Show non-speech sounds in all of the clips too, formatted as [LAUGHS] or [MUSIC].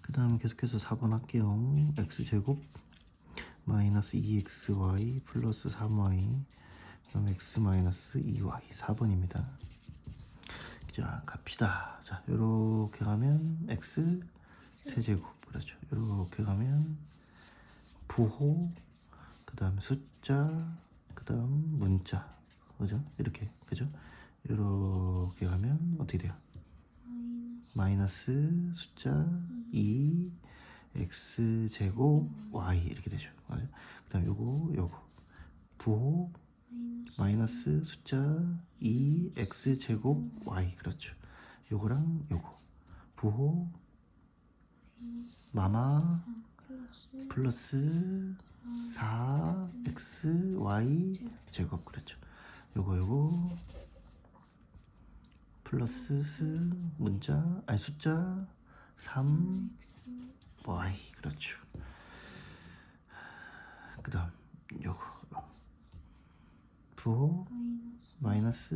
그 다음에 계속해서 4번 할게요. x제곱 마이너스 2xy 플러스 3y 그 다음 x 마이너스 2y 4번입니다. 자 갑시다. 자 요렇게 가면 x 세제곱 그렇죠. 요렇게 가면 부호 그 다음 숫자 그 다음 문자 그죠? 이렇게 그죠? 요렇게 가면 어떻게 돼요? 마이너스 숫자 2 x 제곱 y 이렇게 되죠. 맞아요? 그다음 요거 요거 부호 마이너스 숫자 2 x 제곱 y 그렇죠. 요거랑 요거 부호 마마 플러스 4 x y 제곱 그렇죠. 요거 요거 플러스 스 문자 아니 숫자 3 y 그렇죠. 그 다음 요거 부호 마이너스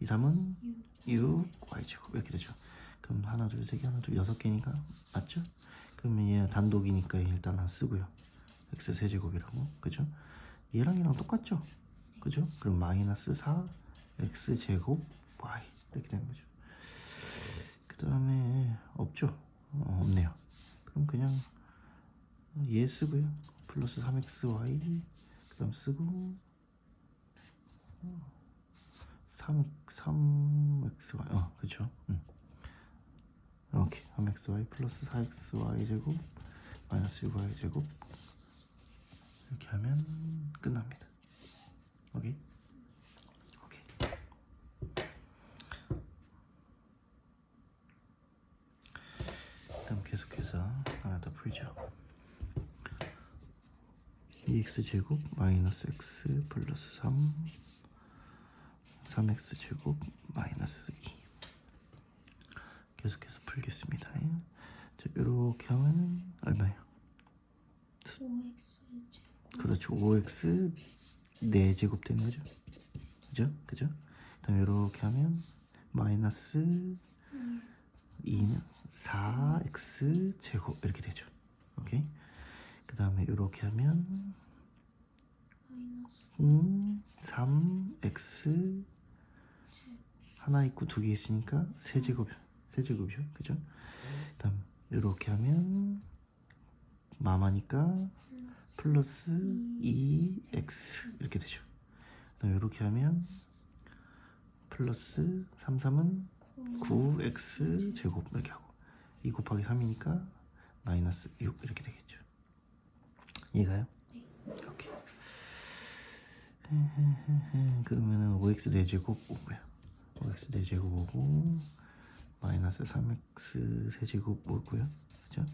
2, 3은 6 y 제곱 이렇게 되죠. 그럼 하나 둘 세 개 하나 둘 여섯 개니까 맞죠? 그러면 얘 단독이니까 일단 하나 쓰고요. x 세제곱이라고 그죠? 얘랑 얘랑 똑같죠? 그죠? 그럼 마이너스 4 x 제곱 y 이렇게 되는 거죠. 그 다음에 없죠? 어, 없네요. 그럼 그냥 얘 쓰고요. 플러스 3xy 그 다음 쓰고 3, 3xy 어 그죠? 응. 오케이 3xy 플러스 4xy 제곱 마이너스 6y 제곱 이렇게 하면 끝납니다. 오케이 오케이 그럼 계속해서 하나 더 풀죠. 2x 제곱 마이너스 x 플러스 3 3x 제곱 마이너스 2 계속해서 풀겠습니다. 자, 이렇게 하면 얼마예요? 5x 제곱 그렇죠. 5x 4제곱 되는 거죠. 그죠? 그죠? 그다음 이렇게 하면 마이너스 2는 4x 제곱 이렇게 되죠. 오케이. 그 다음에 이렇게 하면 음, 3x 하나 있고 두 개 있으니까 세제곱 세제곱이죠. 그죠? 그다음 이렇게 하면 마마니까 플러스 2x 이렇게 되죠. 그다음 이렇게 하면 플러스 3, 3은 9x 제곱 이렇게 하고 2 곱하기 3이니까 마이너스 6 이렇게 되겠죠. 이해가요? 네. 오케이. [LAUGHS] 그러면은 5x 4제곱 오고요. 5x 4제곱 오고 마이너스 3x 세제곱 오고요. 그죠?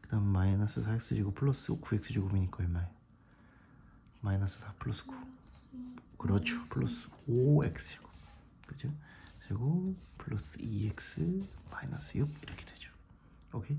그 다음 마이너스 4x 제곱 플러스 9x 제곱이니까 얼마예요? 마이너스 4 플러스 9 그렇죠. 플러스 5x 제곱 그죠? 제곱 플러스 2x 마이너스 6 이렇게 되죠. 오케이?